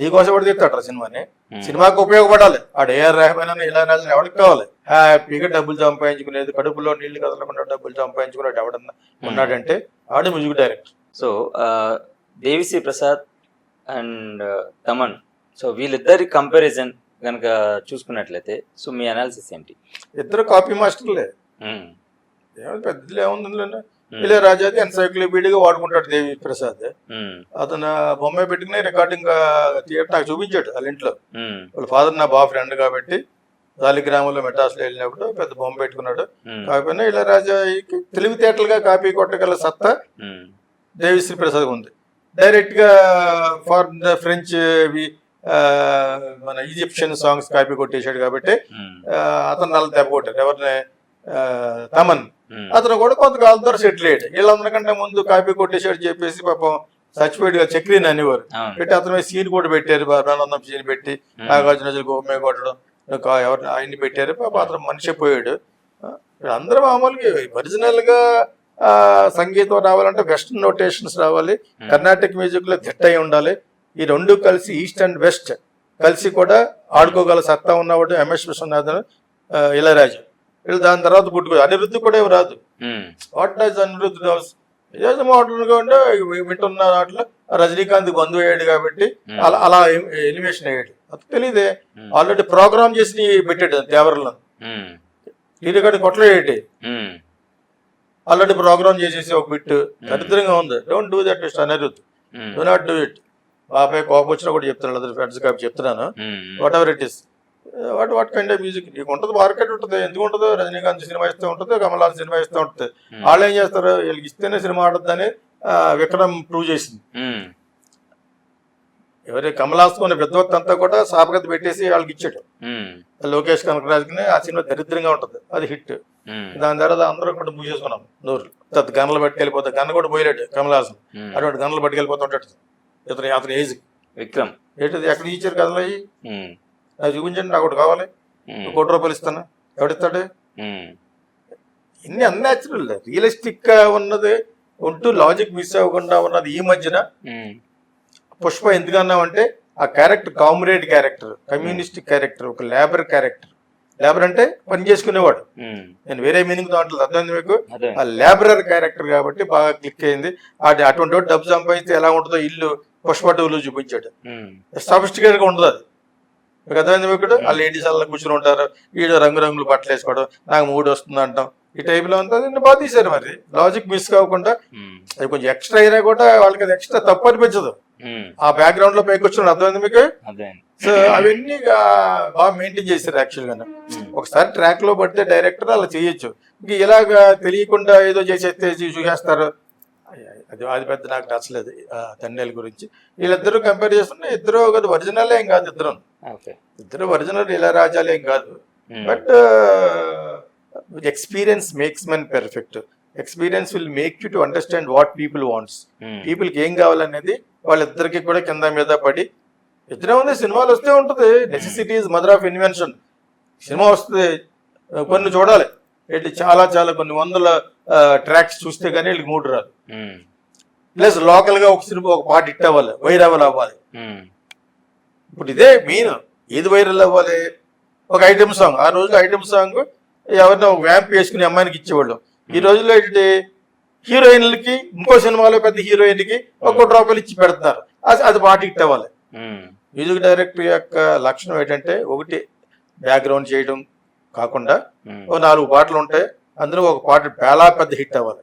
నీకోసం కూడా తీస్తాడు సినిమాని. సినిమాకి ఉపయోగపడాలి. ఆడు ఏఆర్ రెహమాన్ అని ఇలా రాజు ఎవరికి కావాలి? హ్యాపీగా డబ్బులు సంపాదించుకునేది కడుపులో నీళ్ళు కదలకుండా డబ్బులు సంపాదించుకునేది ఎవడన్నా ఉన్నాడంటే ఆడు music director. So Devi Sri Prasad and Thaman. So వీళ్ళిద్దరి కంపారిజన్ కనుక చూసుకున్నట్లయితే సో మీ అనాలిసిస్ ఏంటి? ఇద్దరు కాపీ మాస్టర్లే. ఏమైనా పెద్దలు ఏముంది మ్మ్. ఇలా రాజాది ఎన్సైక్లోపీడియాగా వాడుకుంటాడు దేవి ప్రసాద్. అతను బొమ్మ పెట్టుకుని రికార్డింగ్ థియేటర్ నాకు చూపించాడు వాళ్ళ ఇంట్లో. వాళ్ళ ఫాదర్ నా బాగా ఫ్రెండ్ కాబట్టి గ్రామంలో మెడ్రాస్లో వెళ్ళినప్పుడు పెద్ద బొమ్మ పెట్టుకున్నాడు. కాకపోయినా ఇలా రాజాకి తెలివితేటలుగా కాపీ కొట్టగల సత్తా. దేవిశ్రీ ప్రసాద్ ఉంది డైరెక్ట్గా ఫారెన్ ఫ్రెంచ్ వి- ఆ, మన ఈజిప్షియన్ సాంగ్స్ కాపీ కొట్టేశాడు కాబట్టి అతను నల్ల దెబ్బ కొట్టాడు ఎవరిని తమన్. అతను కూడా కొంతకాలం ద్వారా సెటిల్ అయ్యాడు. వీళ్ళందరికంటే ముందు కాపీ కొట్టేశాడు చెప్పేసి పాపం చచ్చిపోయాడు చక్రీని అనేవారు. పెట్టి అతను సీన్ కూడా పెట్టారు. బ్రహ్మానందం సీన్ పెట్టి నాగార్జున గోమే కొట్టడం ఇంకా ఎవరిని ఆయన్ని పెట్టారు. పాపం అతను మనిషి పోయాడు. అందరూ మామూలుగా ఒరిజినల్గా సంగీతం రావాలంటే వెస్టర్న్ నోటేషన్స్ రావాలి. కర్ణాటక మ్యూజిక్లో దిట్ట అయి ఉండాలి. ఈ రెండు కలిసి ఈస్ట్ అండ్ వెస్ట్ కలిసి కూడా ఆడుకోగల సత్తా ఉన్నవాడు ఎంఎస్ విశ్వనాథన్ ఆ, ఇళయరాజు. వీళ్ళు దాని తర్వాత పుట్టుకో అనిరుద్ధి కూడా ఏమి రాదు. వాట్ డస్ ఏదో మోడల్గా ఉంటే వింటున్న వాటిలో రజనీకాంత్ బంధువు అయ్యాడు కాబట్టి. అలా అలా ఎలివేషన్ అయ్యాడు అది తెలియదే. ఆల్రెడీ ప్రోగ్రామ్ చేసి పెట్టాడు దేవరలో మ్మ్. లీడర్ కొట్టలేడు మ్మ్. ఆల్రెడీ ప్రోగ్రామ్ చేసేసి ఒక బిట్ దరిద్రంగా ఉంది don't do that mister Anirudh hmm. Do not do it బాబాయ్ కోపం వచ్చినా కూడా చెప్తున్నాను ఫ్రెండ్స్ కాబట్టి చెప్తున్నాను. Whatever it is what what kind of music నీకు ఉంటుంది మార్కెట్ ఉంటుంది. ఎందుకు ఉంటుంది రజనీకాంత్ సినిమా ఇస్తూ ఉంటుంది కమల్ హాసన్ సినిమా ఇస్తూ ఉంటుంది. Hmm. వాళ్ళు ఏం చేస్తారు? వీళ్ళకి ఇస్తేనే సినిమా ఆడుతుందని విక్రమ్ ప్రూవ్ చేసింది. మ్మ్. ఎవరి కమల్ హాసన్ ఉన్న విద్వత్ అంతా కూడా సాపగత పెట్టేసి వాళ్ళకి ఇచ్చాడు. మ్మ్. లోకేష్ కనకరాజుకి ఆ సినిమా దరిద్రంగా ఉంటుంది. అది హిట్. దాని తర్వాత అందరం కూడా మూసేసుకున్నాం నోరు. తత్ గన్నులు పట్టుకెళ్ళిపోతే గన్న కూడా పోయలేడు కమల్ హాసన్ మ్మ్. అటువంటి గన్నులు పట్టుకెళ్ళిపోతుంటాడు. ఇతను అతని ఏజ్ విక్రమ్. ఏంటిది? ఎక్కడ ఇచ్చారు కథలు. నాకు చూపించండి నాకు ఒకటి కావాలి. కోటి రూపాయలు ఇస్తాను ఎవడిస్తాడు. ఇన్ని అన్యాచురల్ రియలిస్టిక్గా ఉన్నది ఉంటూ లాజిక్ మిస్ అవ్వకుండా ఉన్నది ఈ మధ్యన. పుష్ప ఎందుకన్నామంటే ఆ character comrade character communist character ఒక లేబర్ క్యారెక్టర్ లేబర్ అంటే పని చేసుకునేవాడు. నేను వేరే మీనింగ్ దాంట్లో అర్థమైంది మీకు ఆ లేబరర్ క్యారెక్టర్ కాబట్టి బాగా క్లిక్ అయింది అటువంటి డబ్బు సంపాదిస్తే ఎలా ఉంటుందో ఇల్లు పుష్ప టూలో చూపించాడు. సఫిస్టికేట్గా ఉండదు అది మీకు అర్థమైంది మీకు? ఆ లేడీస్ అలా కూర్చుని ఉంటారు వీడు రంగురంగులు బట్టలు వేసుకోవడం నాకు మూడు వస్తుంది అంటాం. ఈ టైప్లో అంతా దీన్ని బాగా తీశారు మరి. లాజిక్ మిస్ కాకుండా. అది కొంచెం ఎక్స్ట్రా అయినా కూడా వాళ్ళకి అది ఎక్స్ట్రా తప్పు అనిపించదు. ఆ బ్యాక్గ్రౌండ్లో పైకి వచ్చిన అర్థమైంది మీకు? సో అవన్నీ బాగా మెయింటైన్ చేశారు యాక్చువల్గా ఒకసారి ట్రాక్లో పడితే డైరెక్టర్ అలా చేయొచ్చు. ఇంక ఇలాగా తెలియకుండా ఏదో చేసేస్తే చూసేస్తారు. అది అది పెద్ద నాకు నచ్చలేదు తండ్రి గురించి. వీళ్ళిద్దరూ కంపేర్ చేస్తుంటే ఇద్దరు కదా ఒరిజినల్ ఏం కాదు ఇద్దరు. ఇద్దరు ఒరిజినల్ ఇలా రాజాలు ఏం కాదు. But experience makes men perfect experience will make you to understand what people wants. పీపుల్కి ఏం కావాలనేది వాళ్ళిద్దరికి కూడా కింద మీద పడి. ఇద్దరే ఉంది సినిమాలు వస్తే ఉంటుంది. Necessities mother of invention cinema వస్తుంది కొన్ని చూడాలి. ఏంటి? చాలా చాలా కొన్ని వందల ట్రాక్స్ చూస్తే కానీ వీళ్ళకి మూడు రాదు. ప్లస్ లోకల్గా ఒక సినిమా ఒక పాట హిట్ అవ్వాలి వైరవల్ అవ్వాలి. ఇప్పుడు ఇదే మెయిన్ ఏది వైరల్ అవ్వాలి? ఒక ఐటమ్ సాంగ్ ఆ రోజు ఐటమ్ సాంగ్ ఎవరినో ఒక వ్యాంప్ వేసుకుని అమ్మాయికి ఇచ్చేవాళ్ళు. ఈ రోజుల్లో ఏంటి హీరోయిన్లకి ఇంకో సినిమాలో పెద్ద హీరోయిన్కి ఒక కోటి రూపాయలు ఇచ్చి పెడుతున్నారు. అది అది పాట హిట్ అవ్వాలి. మ్యూజిక్ డైరెక్టర్ యొక్క లక్షణం ఏంటంటే ఒకటి బ్యాక్గ్రౌండ్ చేయడం కాకుండా. ఓ నాలుగు పాటలు ఉంటాయి. అందులో ఒక పాట చాలా పెద్ద హిట్ అవ్వాలి.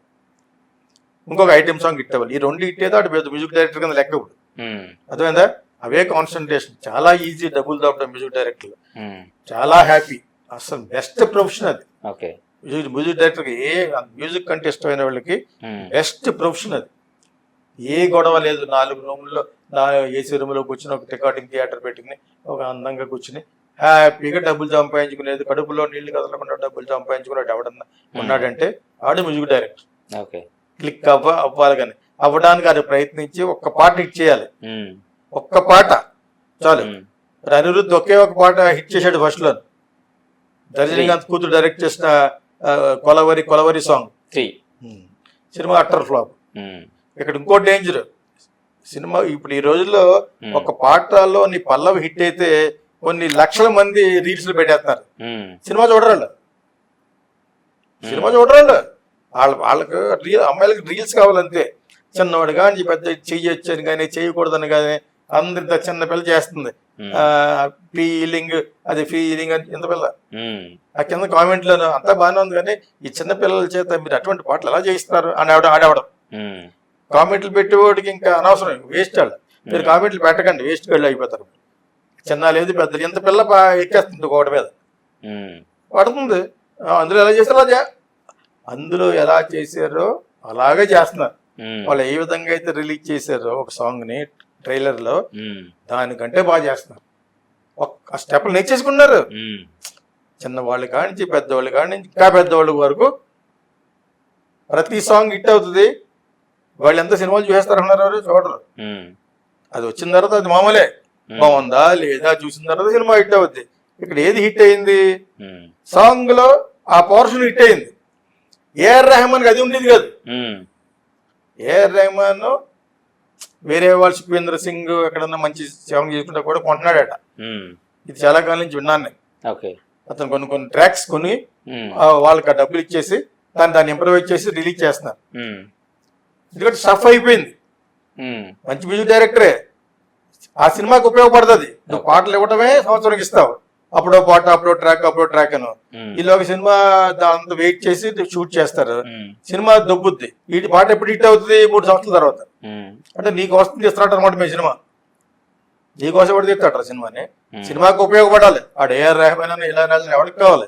ఇంకొక ఐటమ్ సాంగ్ హిట్ అవ్వాలి. ఈ రెండు హిట్ అయితే అటు పెద్ద మ్యూజిక్ డైరెక్టర్ కింద లెక్క ఇప్పుడు. అర్థమైందా? అవే కాన్సన్ట్రేషన్ చాలా ఈజీ డబ్బులు దాపడం మ్యూజిక్ డైరెక్టర్. చాలా హ్యాపీ అసలు బెస్ట్ ప్రొఫెషన్ అది. మ్యూజిక్ మ్యూజిక్ డైరెక్టర్కి ఏ మ్యూజిక్ కంటే ఇష్టమైన వాళ్ళకి. బెస్ట్ ప్రొఫెషన్ అది. ఏ గొడవ లేదు. నాలుగు రూముల్లో నా ఏసీ రూమ్లో కూర్చుని ఒక రికార్డింగ్ థియేటర్ పెట్టుకుని ఒక అందంగా కూర్చుని హ్యాపీగా డబ్బులు సంపాదించుకునేది కడుపులో నీళ్ళు కదలకుండా డబ్బులు సంపాదించుకునేది ఎవడన్నా ఉన్నాడంటే ఆడు మ్యూజిక్ డైరెక్టర్. ఓకే. క్లిక్ అవ్వ అవ్వాలి కానీ. అవ్వడానికి అది ప్రయత్నించి ఒక్క పాట హిట్ చేయాలి. ఒక్క పాట చాలు. అనిరుద్ధ్ ఒకే ఒక పాట హిట్ చేశాడు ఫస్ట్లో రజనీకాంత్ కూతురు డైరెక్ట్ చేసిన Kolaveri Kolaveri song. Cinema utter flop. ఇక్కడ ఇంకో డేంజర్. సినిమా ఇప్పుడు ఈ రోజుల్లో ఒక పాటలో నీ పల్లవి హిట్ అయితే కొన్ని లక్షల మంది రీల్స్ పెట్టేస్తున్నారు. సినిమా చూడరాళ్ళు సినిమా చూడరాళ్ళు వాళ్ళ వాళ్ళకి రీల్ అమ్మాయిలకి రీల్స్ కావాలంతే. చిన్నవాడు కానీ పెద్ద చెయ్యొచ్చని కానీ చేయకూడదని కానీ అందరి చిన్న పిల్ల చేస్తుంది. ఫీలింగ్ అది ఫీలింగ్ అని ఇంత పిల్ల. ఆ కింద కామెంట్లో అంతా బాగానే ఉంది కానీ ఈ చిన్న పిల్లల చేత మీరు అటువంటి పాటలు ఎలా చేయిస్తారు అని ఆవిడ ఆడవడం కామెంట్లు పెట్టేవాడికి ఇంకా అనవసరం వేస్ట్ వాళ్ళు. మీరు కామెంట్లు పెట్టకండి వేస్ట్ గళ్ళు అయిపోతారు. చిన్న లేదు పెద్ద ఇంత పిల్ల ఎక్కేస్తుంది ఒకటి మీద. పడుతుంది. అందులో ఎలా చేస్తారో అలా చే- అందులో ఎలా చేశారో అలాగే చేస్తున్నారు. వాళ్ళు ఏ విధంగా అయితే రిలీజ్ చేశారో ఒక సాంగ్ని ట్రైలర్లో ఉమ్, దానికంటే బాగా చేస్తున్నారు. ఒక్క స్టెప్లు నేర్చేసుకున్నారు. చిన్నవాళ్ళు కాడి నుంచి పెద్దవాళ్ళు కాడి నుంచి ఇంకా పెద్దవాళ్ళ వరకు ప్రతి సాంగ్ హిట్ అవుతుంది. వాళ్ళు ఎంత సినిమాలు చూసేస్తారన్నారు ఎవరు? చూడరు. అది వచ్చిన తర్వాత అది మామూలే. బాగుందా లేదా చూసిన తర్వాత సినిమా హిట్ అవుద్ది. ఇక్కడ ఏది హిట్ అయింది? సాంగ్లో ఆ పోర్షన్ హిట్ అయింది. ఏఆర్ రెహమాన్ అది ఉండేది కాదు. ఏఆర్ రెహమాన్ వేరే వాళ్ళు సుఖేంద్ర సింగ్ ఎక్కడన్నా మంచి సాంగ్ చేసుకుంటే కూడా కొంటున్నాడట. ఇది చాలా కాలం నుంచి విన్నాను అతను కొన్ని కొన్ని ట్రాక్స్ కొని వాళ్ళకి ఆ డబ్బులు ఇచ్చేసి దాన్ని దాన్ని ఇంప్రూవైజ్ చేసి రిలీజ్ చేస్తున్నారు. ఎందుకంటే స్టఫ్ అయిపోయింది. మంచి మ్యూజిక్ డైరెక్టరే. ఆ సినిమాకి ఉపయోగపడుతుంది. నువ్వు పాటలు ఇవ్వటమే సంవత్సరానికి ఇస్తావు. అప్పుడో పాట అప్పుడో ట్రాక్ అప్పుడో ట్రాక్ అను. ఈలోగా సినిమా దాంతో వెయిట్ చేసి షూట్ చేస్తారు. సినిమా దొబ్బుద్ది. ఈ పాట ఎప్పుడు హిట్ అవుతుంది మూడు సంవత్సరాల తర్వాత. అంటే నీకోసం తీస్తున్నాడు అనమాట మీ సినిమా. నీకోసం కూడా తీస్తాడు సినిమాని. సినిమాకి ఉపయోగపడాలి. ఆడు ఏఆర్ రెహమాన్ అని ఇలా ఎవరికి కావాలి?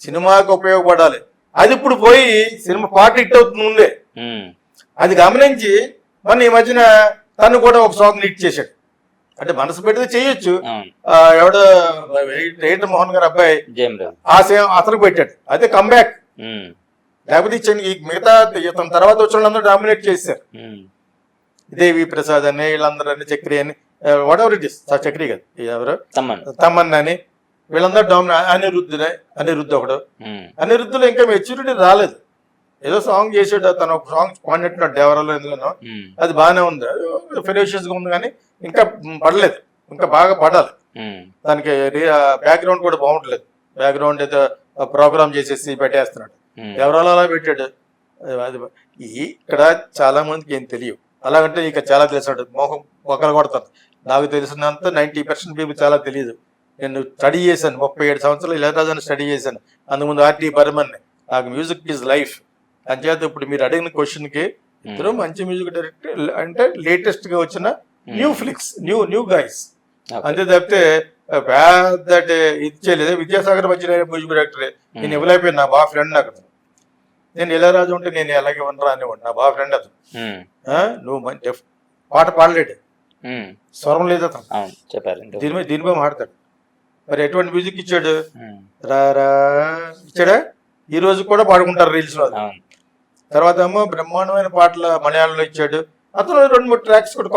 సినిమాకి ఉపయోగపడాలి. అది ఇప్పుడు పోయి సినిమా పాట హిట్ అవుతుంది ముందే. అది గమనించి మన ఈ మధ్యన తను కూడా ఒక సాంగ్ హిట్ చేశాడు. అంటే మనసు పెడితే చేయొచ్చు. ఎవడో మోహన్ గారు అబ్బాయి? ఆ సేమ్ అతనికి పెట్టాడు. అదే కంబ్యాక్ లేకపోతే ఇచ్చాను ఈ మిగతా ఇతని తర్వాత వచ్చిన వాళ్ళందరూ డామినేట్ చేశారు. దేవి ప్రసాద్ అని వీళ్ళందరూ అని చక్రి అని whatever it is Chakri కదా. ఎవరు? తమ్మన్. అని. వీళ్ళందరూ డామినే అనిరుద్ధ్ అనిరుద్ధ్ ఒకడు. అనిరుద్ధులో ఇంకా మెచ్యూరిటీ రాలేదు. ఏదో సాంగ్ చేసాడు తను ఒక సాంగ్ పాడినట్టున్నాడు దేవరాలో ఎందులోనో ఉమ్, అది బాగానే ఉంది. ఫెరోషియస్గా ఉంది కానీ ఇంకా పడలేదు. ఇంకా బాగా పడాలి. దానికి బ్యాక్గ్రౌండ్ కూడా బాగుంటలేదు. బ్యాక్గ్రౌండ్ ఏదో ప్రోగ్రామ్ చేసేసి పెట్టేస్తున్నాడు. ఎవరాలో అలా పెట్టాడు. అది- ఇక్కడ చాలా మందికి ఏం తెలియవు. అలాగంటే ఇక చాలా తెలిసాడు. మోహం ఒకరు కొడతాను నాకు తెలిసినంత నైంటీ పర్సెంట్ పీపుల్ చాలా తెలియదు నేను స్టడీ చేశాను. ముప్పై ఏడు సంవత్సరాలు ఇళయరాజాని స్టడీ చేశాను. అందుముందు ఆర్టీ బర్మన్ నాకు మ్యూజిక్ ఈజ్ లైఫ్ అంచేత ఇప్పుడు మీరు అడిగిన క్వశ్చన్కి ఇద్దరు మంచి మ్యూజిక్ డైరెక్టర్ అంటే లేటెస్ట్గా వచ్చిన new flicks new new guys. అంతే తప్పితే పెద్ద ఇది చేయలేదు. విద్యాసాగర్ మంచి మ్యూజిక్ డైరెక్టరే. నేను ఇవ్వలేకపోయాను నా బాగా ఫ్రెండ్ నాకు. నేను ఇళయరాజు ఉంటే నేను ఎలాగే ఉండరా అనేవాడు నా బాగా ఫ్రెండ్ అతను. నువ్వు మంచి పాట పాడలేడు. స్వరం లేదు అతను. చెప్పారు. ఇంతకు. దీని మీద దీని మీద మాడతాడు మరి ఎటువంటి మ్యూజిక్ ఇచ్చాడు? రా ఇచ్చాడా? ఈ రోజు కూడా పాడుకుంటారు రీల్స్లో తర్వాత ఏమో బ్రహ్మాండమైన పాటలు మలయాళంలో ఇచ్చాడు. అతను రెండు మూడు ట్రాక్స్ కూడా